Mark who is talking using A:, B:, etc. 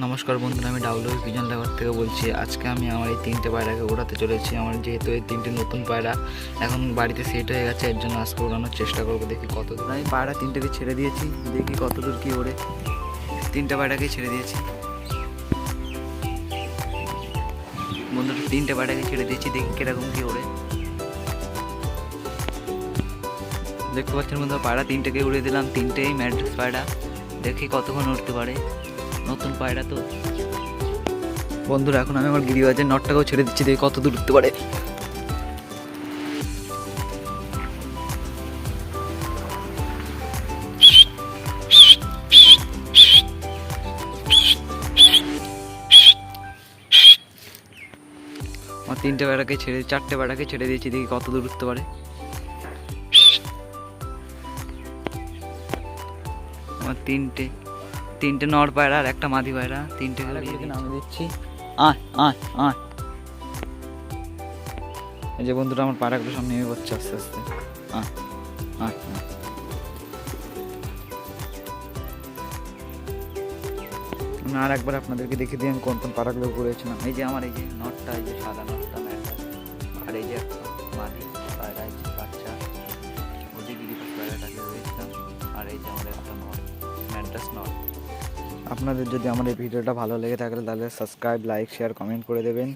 A: নমস্কার বন্ধুরা, আমি ডাব্লিউ পিজন লাগার থেকে বলছি। আজকে আমি আমার এই তিনটে পায়রাকে ওড়াতে চলেছি। আমার যেহেতু এই তিনটে নতুন পায়রা, এখন বাড়িতে সেট হয়ে গেছে, এর জন্য আজকে ওড়ানোর চেষ্টা করব, দেখি কত দূর আমি পায়রা তিনটেকে ছেড়ে দিয়েছি, দেখি কত দূর কী ওড়ে। তিনটে পায়রাকে ছেড়ে দিয়েছি। বন্ধুরা, তিনটে পায়রাকে ছেড়ে দিয়েছি, দেখি কীরকম কী ওড়ে। দেখতে পাচ্ছেন বন্ধুরা, পায়রা তিনটেকে উড়িয়ে দিলাম, তিনটেই ম্যাড্রেস পায়রা। দেখি কতক্ষণ উঠতে পারে। নতুন পায়রা তো। বন্ধুরা, এখন আমি আমার গিরিবাজের নটটাকেও ছেড়ে দিচ্ছি, দেখি কত দূর উঠতে পারে। আমার তিনটে বেড়াকে ছেড়ে, চারটে বেড়াকে ছেড়ে দিয়েছি, দেখি কত দূর উঠতে পারে। আমার তিনটে। তিনটে নর পায়রা আর একটা মাদি পায়রা তিনটে নামে দিচ্ছি আয় আয় আয়। এই যে বন্ধুরা আমার পায়রাগুলো সব নেমে পড়ছে আস্তে আস্তে। আয় আয় আয়। আর একবার আপনাদেরকে দেখে দিই আমি কোন কোন পাড়াগুলো ঘুরেছিলাম। এই যে আমার এই যে নটটা এই যে সাদা নটটা আর এই যে মাদি পায়রা এই যে বাচ্চা। ওই যে গিরিবাস পায়রাটাকে রয়েছিলাম আর এই যে আমার একটা নট ম্যাড্রাস নট আপনাদের যদি আমার এই ভিডিওটা ভালো লেগে থাকে তাহলে সাবস্ক্রাইব লাইক শেয়ার কমেন্ট করে দেবেন।